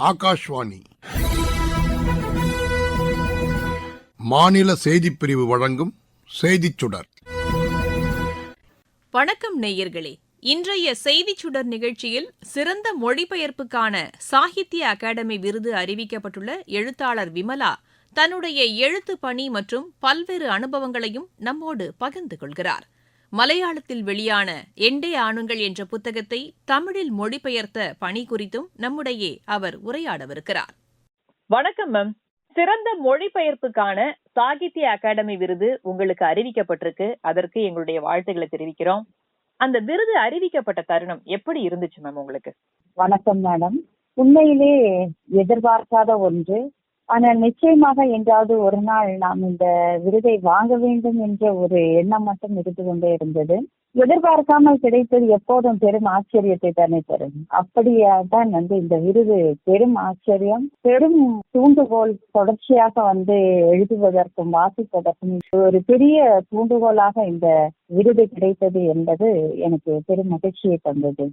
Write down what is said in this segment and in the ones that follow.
ஆகாஷ்வாணி. மாநில செய்தி பிரிவு வழங்கும் செய்திச் சுடர். வணக்கம் நேயர்களே. இன்றைய செய்திச் சுடர் நிகழ்ச்சியில் சிறந்த மொழிபெயர்ப்புக்கான சாகித்ய அகாடமி விருது அறிவிக்கப்பட்டுள்ள எழுத்தாளர் விமலா தன்னுடைய எழுத்து பணி மற்றும் பல்வேறு அனுபவங்களையும் நம்மோடு பகிர்ந்து கொள்கிறார். மலையாளத்தில் வெளியான எண்டே ஆணுங்கள் என்ற புத்தகத்தை தமிழில் மொழிபெயர்த்த பணி குறித்தும் நம்முடைய அவர் உரையாடவிருக்கிறார். வணக்கம் மேம் சிறந்த மொழிபெயர்ப்புக்கான சாகித்ய அகாடமி விருது உங்களுக்கு அறிவிக்கப்பட்டிருக்கு. அதற்கு எங்களுடைய வாழ்த்துக்களை தெரிவிக்கிறோம். அந்த விருது அறிவிக்கப்பட்ட தருணம் எப்படி இருந்துச்சு மேம் உங்களுக்கு? வணக்கம் மேடம் உண்மையிலே எதிர்பார்க்காத ஒன்று. ஆனால் நிச்சயமாக என்றாவது ஒரு நாள் நாம் இந்த விருதை வாங்க வேண்டும் என்ற ஒரு எண்ணம் மட்டும் இருந்து கொண்டே இருந்தது. எதிர்பார்க்காமல் கிடைத்தது எப்போதும் பெரும் ஆச்சரியத்தை தானே தரும். அப்படியாதான் வந்து இந்த விருது பெரும் ஆச்சரியம் பெரும் தூண்டுகோல் தொடர்ச்சியாக வந்து எழுதுவதற்கும் வாசிப்பதற்கும் ஒரு பெரிய தூண்டுகோலாக இந்த விருது கிடைத்தது என்பது எனக்கு பெரும் மகிழ்ச்சியை தந்தது.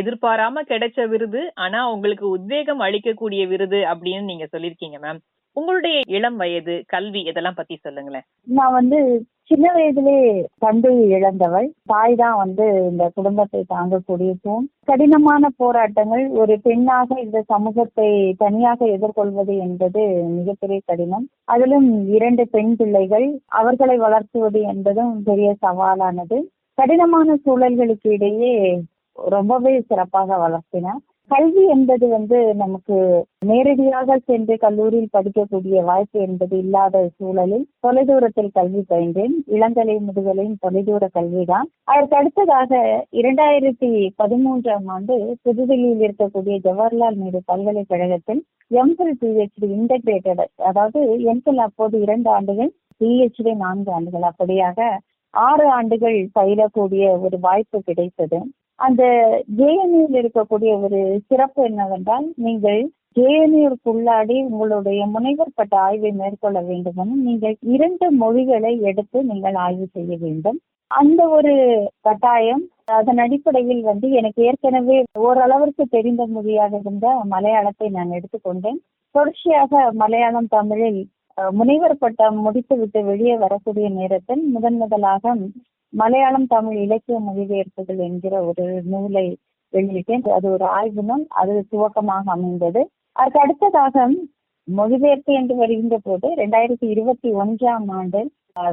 எதிர்பாராம கிடைச்ச விருது ஆனா உங்களுக்கு உத்வேகம் அளிக்கக்கூடிய விருது அப்படின்னு நீங்க சொல்லிருக்கீங்க மேம் உங்களுடைய இளம் வயது கல்வி இதெல்லாம் பத்தி சொல்லுங்களேன். நான் வந்து சின்ன வயதிலே தந்தை இழந்தவள். தாய் தான் வந்து இந்த குடும்பத்தை தாங்கக்கூடிய தூண் கடினமான போராட்டங்கள் ஒரு பெண்ணாக இந்த சமூகத்தை தனியாக எதிர்கொள்வது என்பது மிகப்பெரிய கடினம். அதிலும் இரண்டு பெண் பிள்ளைகள் அவர்களை வளர்த்துவது என்பதும் பெரிய சவாலானது. கடினமான சூழல்களுக்கு இடையே ரொம்பவே சிறப்பாக வளர்த்தினார். கல்வி என்பது வந்து நமக்கு நேரடியாக சென்று கல்லூரியில் படிக்கக்கூடிய வாய்ப்பு என்பது இல்லாத சூழலில் தொலைதூரத்தில் கல்வி பயின்றேன். இளங்கலை முதுகலையும் தொலைதூர கல்விதான். அதற்கு அடுத்ததாக இரண்டாயிரத்தி பதிமூன்றாம் ஆண்டு புதுதில்லியில் இருக்கக்கூடிய ஜவஹர்லால் நேரு பல்கலைக்கழகத்தில் எம்ஃபில் பிஹெச்டி இன்டகிரேட்டட் அதாவது எம்ஃபில் அப்போது இரண்டு ஆண்டுகள் பிஹெச்டி நான்கு ஆண்டுகள். அப்படியாக ஆறு ஆண்டுகள் பயிலக்கூடிய ஒரு வாய்ப்பு கிடைத்தது. அந்த ஜேஎன்யூவில் இருக்கக்கூடிய ஒரு சிறப்பு என்னவென்றால் நீங்கள் ஜேஎன்யூருக்குள்ளாடி உங்களுடைய முனைவர் பட்ட ஆய்வை மேற்கொள்ள வேண்டும் நீங்கள் இரண்டு மொழிகளை எடுத்து நீங்கள் ஆய்வு செய்ய வேண்டும். அந்த ஒரு கட்டாயம் அதன் அடிப்படையில் வந்து எனக்கு ஏற்கனவே ஓரளவிற்கு தெரிந்த மொழியாக இருந்த மலையாளத்தை நான் எடுத்துக்கொண்டேன் தொடர்ச்சியாக மலையாளம் தமிழில் முனைவர் பட்டம் முடித்துவிட்டு வெளியே வரக்கூடிய நேரத்தில் முதன் முதலாக மலையாளம் தமிழ் இலக்கிய மொழிபெயர்ப்புகள் என்கிற ஒரு நூலை வெளியிட்டேன். அது ஒரு ஆய்வு நூல். அது துவக்கமாக அமைந்தது. அதுக்கு அடுத்ததாக மொழிபெயர்ப்பு என்று வருகின்ற போது ரெண்டாயிரத்தி இருபத்தி ஒன்றாம் ஆண்டு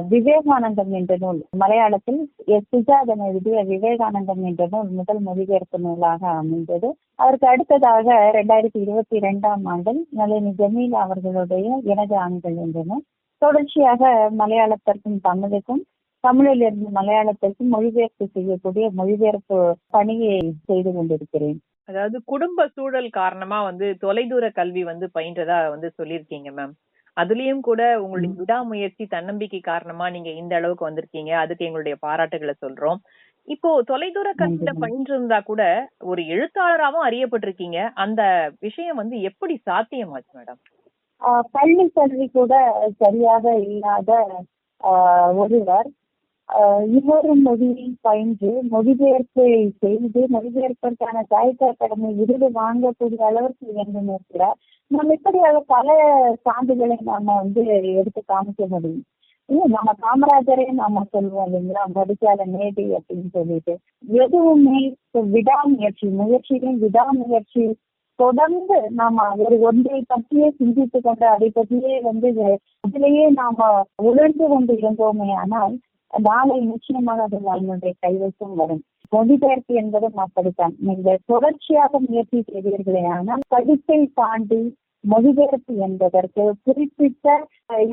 விவேகானந்தம் என்ற நூல் மலையாளத்தில் எஸ். சுஜாதன் எழுதிய விவேகானந்தம் என்ற நூல் முதல் மொழிபெயர்ப்பு நூலாக அமைந்தது. அதற்கு அடுத்ததாக ரெண்டாயிரத்தி இருபத்தி இரண்டாம் ஆண்டில் நளினி ஜமீல் அவர்களுடைய எனது ஆண்கள் என்ற நூல். தொடர்ச்சியாக மலையாளத்திற்கும் தமிழுக்கும் தமிழிலிருந்து மலையாளத்திற்கும் மொழிபெயர்ப்பு செய்யக்கூடிய மொழிபெயர்ப்பு பணியை செய்து கொண்டிருக்கிறேன். அதாவது குடும்ப சூழல் காரணமா வந்து தொலைதூர கல்வி வந்து பயின்றதா வந்து சொல்லியிருக்கீங்க மேம் அதுலயும் கூட உங்களுடைய விடாமுயற்சி தன்னம்பிக்கை காரணமா நீங்க இந்த அளவுக்கு வந்திருக்கீங்க. அதுக்கு எங்களுடைய பாராட்டுகளை சொல்றோம். இப்போ தொலைதூர கல்வியில பயின்றிருந்தா கூட ஒரு எழுத்தாளராகவும் அறியப்பட்டிருக்கீங்க. அந்த விஷயம் வந்து எப்படி சாத்தியமாச்சு மேடம் பள்ளி கல்வி கூட சரியாக இல்லாத ஒருவர் இன்னொரு மொழியை பயின்று மொழிபெயர்ப்பை செய்து மொழிபெயர்ப்பிற்கான சாகித்ய அகாடமி விருது வாங்கக்கூடிய அளவிற்கு இயங்கி நிற்கிறார். நம்ம இப்படியாக பல சான்றுகளை நாம வந்து எடுத்து காமிக்க முடியும். நம்ம காமராஜரே நாம சொல்லுவோம் இல்லைங்களா படிக்காத நேடி அப்படின்னு சொல்லிட்டு. எதுவுமே விடாமுயற்சி முயற்சியும் விடாமுயற்சி தொடர்ந்து நாம ஒரு ஒன்றை பற்றியே சிந்தித்து கொண்டு அதை பற்றியே வந்து அதிலேயே நாம உணர்ந்து கொண்டு இருந்தோமே ஆனால் நாளை நிச்சயமாக அதில் அவங்களுடைய கைவசம் வரும். மொழிபெயர்ப்பு என்பதும் அப்படித்தான். நீங்கள் தொடர்ச்சியாக முயற்சி செய்வீர்களே ஆனால் படிப்பை தாண்டி மொழிபெயர்ப்பு என்பதற்கு குறிப்பிட்ட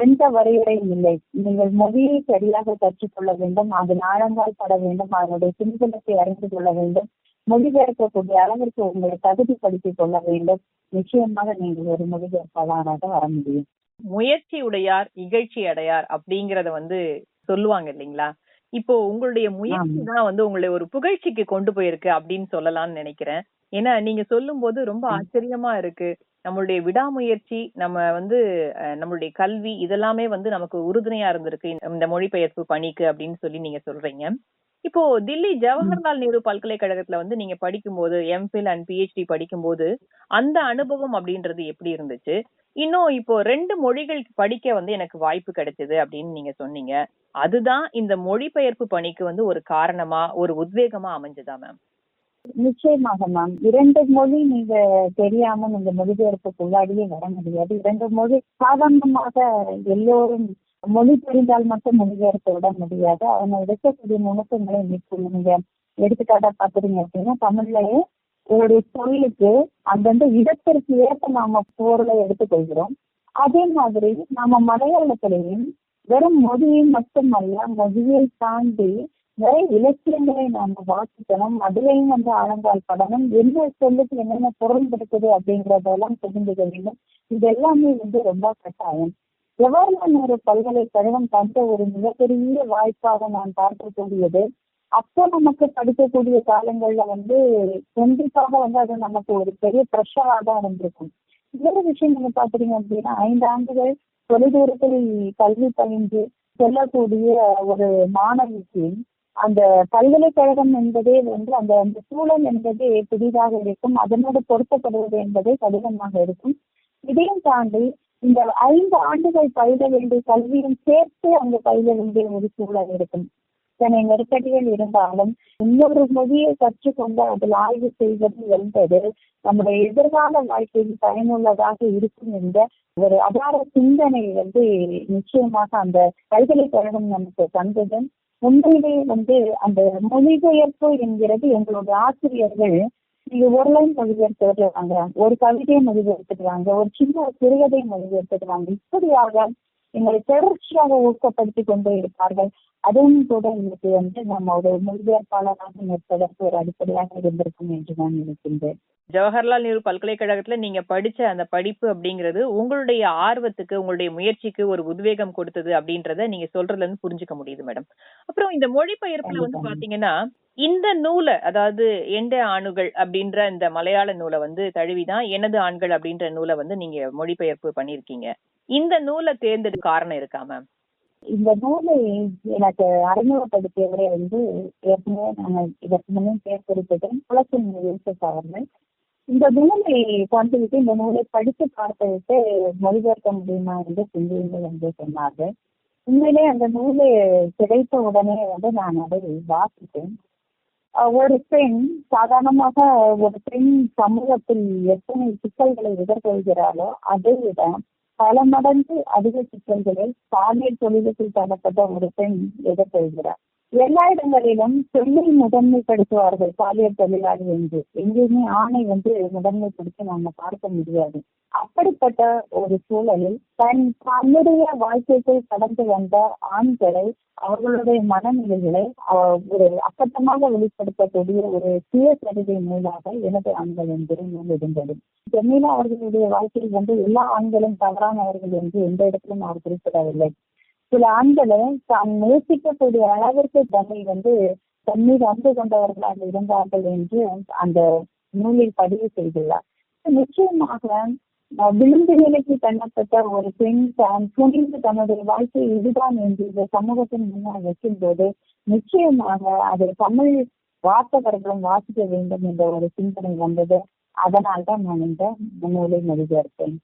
எந்த வரையறையும் இல்லை. நீங்கள் மொழியை சரியாக கற்றுக்கொள்ள வேண்டும் அதில் ஆழங்கால் பட வேண்டும் அதனுடைய பின்புலத்தை அறிந்து கொள்ள வேண்டும் மொழிபெயர்க்கக்கூடிய அளவிற்கு உங்களை தகுதிப்படுத்திக் கொள்ள வேண்டும். நிச்சயமாக நீங்கள் ஒரு மொழிபெயர்ப்பாளராக வர முடியும். முயற்சி உடையார் இகழ்ச்சி அடையார் அப்படிங்கறத வந்து சொல்லுவாங்க இல்லைங்களா? இப்போ உங்களுடைய முயற்சி தான் வந்து உங்களை ஒரு புகழ்ச்சிக்கு கொண்டு போயிருக்கு அப்படின்னு சொல்லலாம்னு நினைக்கிறேன். ஏன்னா நீங்க சொல்லும் போது ரொம்ப ஆச்சரியமா இருக்கு. நம்மளுடைய விடாமுயற்சி நம்ம வந்து நம்மளுடைய கல்வி இதெல்லாமே வந்து நமக்கு உறுதுணையா இருந்திருக்கு. இந்த- இந்த மொழிபெயர்ப்பு பணிக்கு அப்படின்னு சொல்லி நீங்க சொல்றீங்க. இப்போ தில்லி ஜவஹர்லால் நேரு பல்கலைக்கழகத்துல வந்து நீங்க படிக்கும்போது எம்ஃபில் அண்ட் பிஹெச்டி படிக்கும்போது அந்த அனுபவம் அப்படின்றது எப்படி இருந்துச்சு? இன்னும் இப்போ ரெண்டு மொழிகள் படிக்க வந்து எனக்கு வாய்ப்பு கிடைச்சது அப்படின்னு நீங்க சொன்னீங்க. அதுதான் இந்த மொழிபெயர்ப்பு பணிக்கு வந்து ஒரு காரணமா ஒரு உத்வேகமா அமைஞ்சதா மேம் நிச்சயமாக மேம் இரண்டு மொழி நீங்க தெரியாம நீங்க மொழிபெயர்ப்புக்கு உள்ளாடியே வர முடியாது. இரண்டு மொழி சாதாரணமாக எல்லோரும் மொழி தெரிந்தால் மட்டும் மொழிபெயர்த்து விட முடியாது. அவங்க எடுக்கக்கூடிய நுணுக்கங்களை நீங்க எடுத்துக்காட்டா பாத்துறீங்க அப்படின்னா தமிழ்லயே ஒரு சொல்லுக்கு அந்தந்த இடத்திற்கு ஏற்ப நாம பொருளை எடுத்துக்கொள்கிறோம். அதே மாதிரி நாம மலையாளத்திலையும் வெறும் மொழியை மட்டுமல்ல மொழியை தாண்டி நிறைய இலக்கியங்களை நாம வாசிக்கணும். அதுலயும் வந்து ஆழங்கால் படணும். என்ன சொல்லுக்கு என்னென்ன பொருள் இருக்குது அப்படிங்கறதெல்லாம் தெரிஞ்சுக்க வேண்டும். இது எல்லாமே வந்து ரொம்ப கட்டாயம். ஜவஹர்லால் நேரு பல்கலைக்கழகம் தந்த ஒரு மிகப்பெரிய வாய்ப்பாக நான் பார்க்கக்கூடியது அப்போ நமக்கு படிக்கக்கூடிய காலங்கள்ல வந்து கண்டிப்பாக வந்து அது நமக்கு ஒரு பெரிய ப்ரெஷராக தான் இருந்திருக்கும். இன்னொரு விஷயம் நீங்க பாத்தீங்க அப்படின்னா ஐந்து ஆண்டுகள் தொலைதூரத்தில் கல்வி பயின்று செல்லக்கூடிய ஒரு மாணவிக்கு அந்த பல்கலைக்கழகம் என்பதே வந்து அந்த அந்த சூழல் என்பதே புதிதாக இருக்கும். அதனோடு பொருத்தப்படுவது என்பதே கடினமாக இருக்கும். இதையும் தாண்டி இந்த ஐந்து ஆண்டுகள் பயில வேண்டிய கல்வியும் சேர்த்து அங்கு பயில வேண்டிய ஒரு சூழல் இருக்கும். இத்தனை நெருக்கடிகள் இருந்தாலும் இன்னொரு மொழியை கற்றுக்கொண்டு அதில் ஆய்வு செய்வது என்பது நம்முடைய எதிர்கால வாழ்க்கையில் பயனுள்ளதாக இருக்கும் என்ற ஒரு அபார சிந்தனை வந்து நிச்சயமாக அந்த பல்கலைக்கழகம் நமக்கு தந்தது. உண்மையிலேயே வந்து அந்த மொழிபெயர்ப்பு என்கிறது எங்களுடைய ஆசிரியர்கள் நீங்க ஒரு லைன் மொழிபெயர்த்து வருவாங்க ஒரு கவிதையை மொழிபெயர்த்துடுவாங்க ஒரு சின்ன சிறுகதை மொழிபெயர்த்துடுவாங்க இப்படியாக எங்களை தொடர்ச்சியாக ஊக்கப்படுத்தி கொண்டே இருப்பார்கள். அதுவும் கூட இன்னைக்கு வந்து நம்ம ஒரு மொழிபெயர்ப்பாளராக நிற்பதற்கு ஒரு அடிப்படையாக இருந்திருக்கும் என்று நான் நினைக்கின்றேன். ஜவஹர்லால் நேரு பல்கலைக்கழகத்துல நீங்க படிச்ச அந்த படிப்பு அப்படிங்கிறது உங்களுடைய ஆர்வத்துக்கு உங்களுடைய முயற்சிக்கு ஒரு உத்வேகம் கொடுத்தது அப்படின்றத நீங்க சொல்றதுல இருந்து புரிஞ்சுக்க முடியுது மேடம். அப்புறம் இந்த மொழிபெயர்ப்புல வந்து. பாத்தீங்கன்னா இந்த நூலை அதாவது எந்த ஆணுகள் அப்படின்ற இந்த மலையாள நூலை வந்து தழுவிதான் எனது ஆண்கள் அப்படின்ற நூலை வந்து நீங்க மொழிபெயர்ப்பு பண்ணிருக்கீங்க இந்த நூலை தேர்ந்தெடுக்க காரணம் இருக்கா மேம் இந்த நூலை எனக்கு அறிமுகப்படுத்தியவரை வந்து ஏற்கனவே நான் இதற்கு முன்னே பேர் குறிப்பிட்டேன் குலசின் யூசப் அவர்கள். இந்த நூலை கொண்டுவிட்டு இந்த நூலை படித்து பார்த்துவிட்டு மொழிபெயர்க்க முடியுமா என்று சிந்தியுங்கள் என்று சொன்னார்கள். உண்மையிலே அந்த நூலை கிடைத்த உடனே வந்து நான் அதை வாசித்தேன். ஒரு பெண் சாதாரணமாக ஒரு பெண் சமூகத்தில் எத்தனை சிக்கல்களை எதிர்கொள்கிறாளோ அதை விட பல மடங்கு அதிக சிக்கல்களை பாலியல் தொழிலுக்குள் தள்ளப்பட்ட ஒரு பெண் எதிர்கொள்கிறார் எல்லா இடங்களிலும் பெண்ணை முதன்மைப்படுத்துவார்கள் பாலியல் தொழிலாளி என்று. எங்கேயுமே ஆணை வந்து முதன்மைப்படுத்தி நாம பார்க்க முடியாது. அப்படிப்பட்ட ஒரு சூழலில் தன் தன்னுடைய வாழ்க்கைக்குள் கடந்து வந்த ஆண்களை அவர்களுடைய மனநிலைகளை ஒரு அப்பட்டமாக வெளிப்படுத்தக்கூடிய ஒரு சுயசரிதை நூலாக எனது ஆண்கள் என்பது நூல் இருந்தது ஜெமீலா அவர்களுடைய வாழ்க்கையில் வந்து எல்லா ஆண்களும் தவறானவர்கள் என்று எந்த இடத்திலும் அவர் குறிப்பிடவில்லை. சில ஆண்களை தான் நேசிக்கக்கூடிய அளவிற்கு தன்னை வந்து தண்ணீர் அன்பு கொண்டவர்களாக இருந்தார்கள் என்று அந்த நூலில் பதிவு செய்துள்ளார். நிச்சயமாக விழுந்து நிலைக்கு தள்ளப்பட்ட ஒரு பெண் தான் துணிந்து தன்னுடைய வாழ்க்கை இதுதான் என்று இந்த சமூகத்தின் முன்னால் வைக்கும்போது நிச்சயமாக அதை தமிழ் வார்த்தவர்களும் வாசிக்க வேண்டும் என்ற ஒரு சிந்தனை வந்தது. அதனால்தான் நான் இந்த நூலை மொழிபெயர்த்தேன்.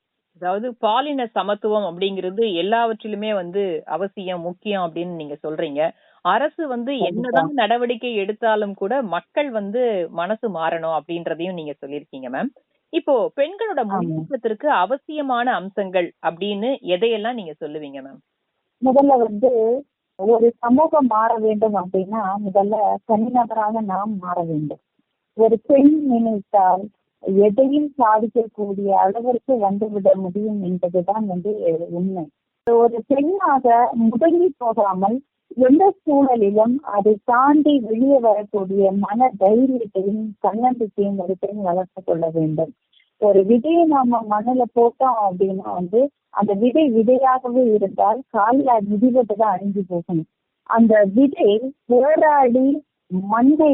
அதாவது பாலின சமத்துவம் அப்படிங்கிறது எல்லாவற்றிலுமே வந்து அவசியம் முக்கியம் அப்படின்னு நீங்க சொல்றீங்க அரசு வந்து. என்னதான் நடவடிக்கை எடுத்தாலும் கூட மக்கள் வந்து மனசு மாறணும் அப்படின்றதையும் நீங்க சொல்லியிருக்கீங்க மேம் இப்போ பெண்களோட. முன்னேற்றத்திற்கு அவசியமான அம்சங்கள் அப்படின்னு எதையெல்லாம் நீங்க சொல்லுவீங்க மேம் முதல்ல வந்து ஒரு சமூகம் மாற வேண்டும் அப்படின்னா முதல்ல தனிநபராக நாம் மாற வேண்டும் ஒரு பெண் நினைத்தால் எதையும் சாதிக்கக்கூடிய அளவிற்கு வந்துவிட முடியும் என்பதுதான் வந்து உண்மை. ஒரு பெண்ணாக முடங்கி போகாமல் எந்த சூழலிலும் அதை தாண்டி வெளியே வரக்கூடிய மன தைரியத்தையும் தன்னம்பிக்கையும் ஒரு பெண் வளர்த்து கொள்ள வேண்டும். ஒரு விதையை நாம மண்ணுல போட்டோம் அப்படின்னா வந்து அந்த விதை விதையாகவே இருந்தால் காலில் அது மிதிபட்டு தான் அழிஞ்சு போகணும் அந்த விதை போராடி மண்ணை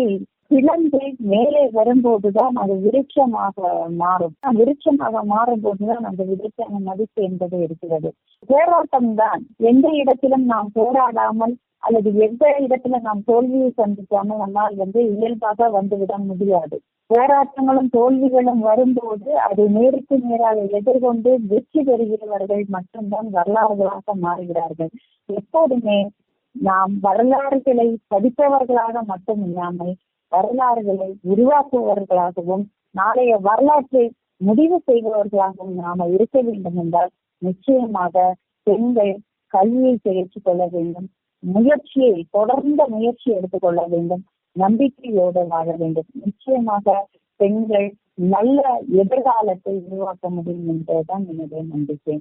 பிளந்து மேலே வரும்போதுதான் அது விருட்சமாக மாறும். விருட்சமாக மாறும் போதுதான் அந்த விதைக்கான மதிப்பு என்பது இருக்கிறது. போராட்டம் தான் எந்த இடத்திலும் நாம் போராடாமல் அல்லது எந்த இடத்துல நாம் தோல்வியை சந்திக்காமல் நம்மால் வந்து இயல்பாக வந்துவிட முடியாது. போராட்டங்களும் தோல்விகளும் வரும்போது அதை நேருக்கு நேராக எதிர்கொண்டு வெற்றி பெறுகிறவர்கள் மட்டும்தான் வரலாறுகளாக மாறுகிறார்கள். எப்போதுமே நாம் வரலாறுகளை படித்தவர்களாக மட்டும் இல்லாமல் வரலாறுகளை உருவாக்குபவர்களாகவும் நாளைய வரலாற்றை முடிவு செய்பவர்களாகவும் நாம இருக்க வேண்டும் என்றால் நிச்சயமாக பெண்கள் கல்வியை சேர்த்து கொள்ள வேண்டும் முயற்சியை தொடர்ந்த முயற்சி எடுத்துக்கொள்ள வேண்டும் நம்பிக்கையோடு வாழ வேண்டும். நிச்சயமாக பெண்கள் நல்ல எதிர்காலத்தை உருவாக்க முடியும் என்பதுதான் என்னுடைய நம்பிக்கை.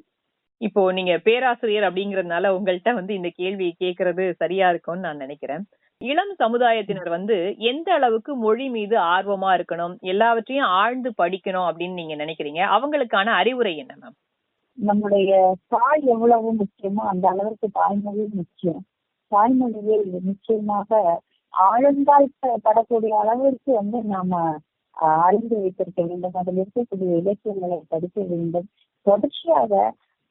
இப்போ நீங்க பேராசிரியர் அப்படிங்கறதுனால உங்கள்ட்ட வந்து இந்த கேள்வியை கேட்கறது சரியா இருக்கும்னு நான் நினைக்கிறேன். இளம் சமுதாயத்தினர் வந்து எந்த அளவுக்கு மொழி மீது ஆர்வமா இருக்கணும் எல்லாவற்றையும் ஆழ்ந்து படிக்கணும் அப்படின்னு நீங்க நினைக்கிறீங்க? அவங்களுக்கான அறிவுரை என்ன மேம்? நம்முடைய தாய் எவ்வளவு முக்கியமோ அந்த அளவுக்கு தாய்மொழி முக்கியம். தாய்மொழியை நிச்சயமாக ஆழந்தால் படக்கூடிய அளவிற்கு வந்து நாம அறிந்து வைத்திருக்க வேண்டும். அதில் இருக்கக்கூடிய இலக்கியங்களை படிக்க வேண்டும். தொடர்ச்சியாக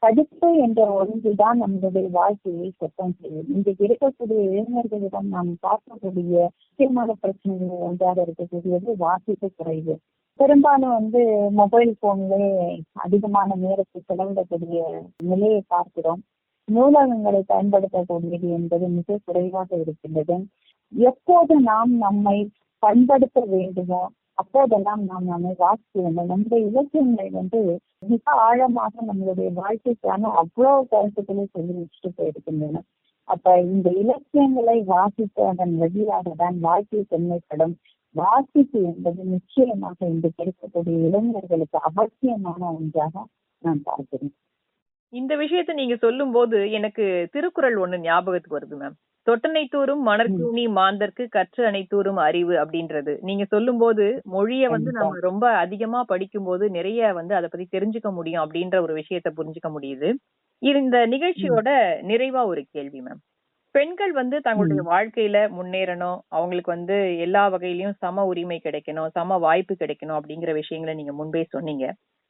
படிப்பு என்ற ஒன்றுதான் நம்மளுடைய வாழ்க்கையை சுத்தம் செய்யும் இன்றைக்கு இருக்கக்கூடிய இளைஞர்களிடம் நாம் பார்க்கக்கூடிய முக்கியமான பிரச்சனைகள் ஒன்றாக இருக்கக்கூடியது வாசிப்பு குறைவு. பெரும்பாலும் வந்து மொபைல் போன்லே அதிகமான நேரத்தை செலவிடக்கூடிய நிலையை பார்க்கிறோம். நூலகங்களை பயன்படுத்தக்கூடியது என்பது மிக குறைவாக இருக்கின்றது. எப்போது நாம் நம்மை பண்படுத்த வேண்டுமோ அப்போதெல்லாம் நாம் நம்மை வாசிக்க வேண்டும். நம்முடைய இலக்கியங்களை வந்து மிக ஆழமாக நம்மளுடைய வாழ்க்கைக்கான அவ்வளவு கருத்துக்களை சொல்லி வச்சுட்டு போயிருக்கின்றன. அப்ப இந்த இலக்கியங்களை வாசித்து அதன் வழியாக தான் வாழ்க்கை தன்மைப்படும். வாசிப்பு என்பது நிச்சயமாக இன்றைக்கு இருக்கக்கூடிய இளைஞர்களுக்கு அவசியமான ஒன்றாக நான் பார்க்கிறேன். இந்த விஷயத்தை நீங்க சொல்லும் போது எனக்கு திருக்குறள் ஒண்ணு ஞாபகத்துக்கு வருது மேம் தொட்டனைத்தூரும் மணற்கூனி மாந்தர்க்கு கற்று அனைத்தூரும் அறிவு அப்படின்றது. நீங்க சொல்லும் போது மொழிய வந்து. நம்ம ரொம்ப அதிகமா படிக்கும் போது நிறைய வந்து அதை பத்தி தெரிஞ்சுக்க முடியும் அப்படின்ற ஒரு விஷயத்த புரிஞ்சுக்க முடியுது. இந்த நிகழ்ச்சியோட நிறைவா ஒரு கேள்வி மேம் பெண்கள் வந்து தங்களுடைய வாழ்க்கையில முன்னேறணும் அவங்களுக்கு வந்து எல்லா வகையிலயும் சம உரிமை கிடைக்கணும் சம வாய்ப்பு கிடைக்கணும் அப்படிங்கிற விஷயங்களை நீங்க முன்பே சொன்னீங்க.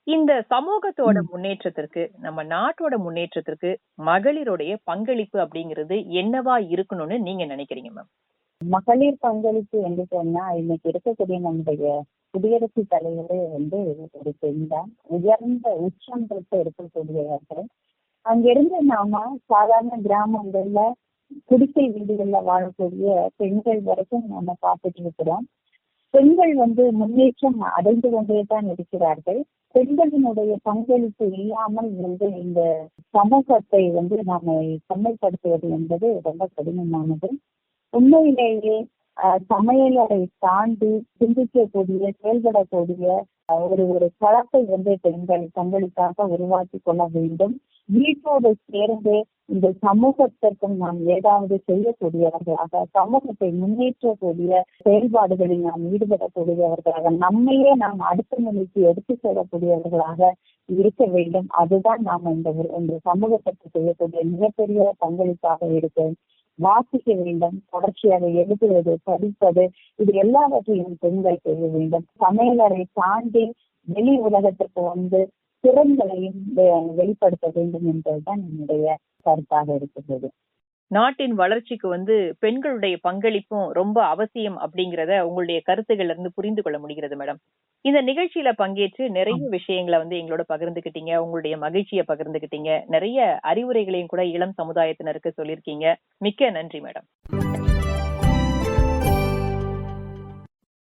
இந்த சமூகத்தோட முன்னேற்றத்திற்கு நம்ம நாட்டோட முன்னேற்றத்திற்கு மகளிருடைய பங்களிப்பு அப்படிங்கிறது என்னவா இருக்கணும்னு நீங்க நினைக்கிறீங்க மேம்? மகளிர் பங்களிப்பு என்று சொன்னா இன்னைக்கு இருக்கக்கூடிய நம்முடைய குடியரசுத் தலைவரே வந்து ஒரு பெண் தான் உயர்ந்த உச்சம் பெற்று இருக்கக்கூடியவர்கள். அங்கிருந்து நாம சாதாரண கிராமங்கள்ல குடிசை வீடுகள்ல வாழக்கூடிய பெண்கள் வரைக்கும் நாம பார்த்துட்டு இருக்கிறோம். பெண்கள் வந்து முன்னேற்றம் அடைந்து கொண்டே தான் இருக்கிறார்கள். பெண்களினுடைய பங்களிப்பு இல்லாமல் வந்து இந்த சமூகத்தை வந்து நாம செம்மைப்படுத்துவது என்பது ரொம்ப கடினமானது. உண்மையிலேயே ஆஹ், சமையலறை தாண்டி சிந்திக்கக்கூடிய செயல்படக்கூடிய ஒரு ஒரு களத்தை வந்து பெண்கள் தங்களுக்காக உருவாக்கி கொள்ள வேண்டும். வீட்டோடு சேர்ந்து இந்த சமூகத்திற்கும் நாம் ஏதாவது செய்யக்கூடியவர்களாக சமூகத்தை முன்னேற்றக்கூடிய செயல்பாடுகளில் நாம் ஈடுபடக்கூடியவர்களாக நம்மையே நாம் அடுத்த நிலைக்கு எடுத்து செல்லக்கூடியவர்களாக இருக்க வேண்டும். அதுதான் நாம் இந்த இந்த சமூகத்திற்கு செய்யக்கூடிய மிகப்பெரிய பங்களிப்பாக இருக்கு. வாசிக்க வேண்டும் தொடர்ச்சியாக எழுதுவது படிப்பது இது எல்லாவற்றையும் பெண்கள் செய்ய வேண்டும். சமையலறை தாண்டி வெளி உலகத்திற்கு வந்து திறன்களையும் வெளிப்படுத்த வேண்டும் என்பதுதான் என்னுடைய கருத்தாக இருக்கிறது. நாட்டின் வளர்ச்சிக்கு வந்து பெண்களுடைய பங்களிப்பும் ரொம்ப அவசியம் அப்படிங்கறத உங்களுடைய கருத்துக்கள்ல இருந்து புரிந்து கொள்ள முடிகிறது மேடம். இந்த நிகழ்ச்சியில பங்கேற்று நிறைய விஷயங்களை வந்து எங்களோட பகிர்ந்துக்கிட்டீங்க உங்களுடைய மகிழ்ச்சியை பகிர்ந்துக்கிட்டீங்க நிறைய அறிவுரைகளையும் கூட இளம் சமுதாயத்தினருக்கு சொல்லியிருக்கீங்க. மிக்க நன்றி மேடம்.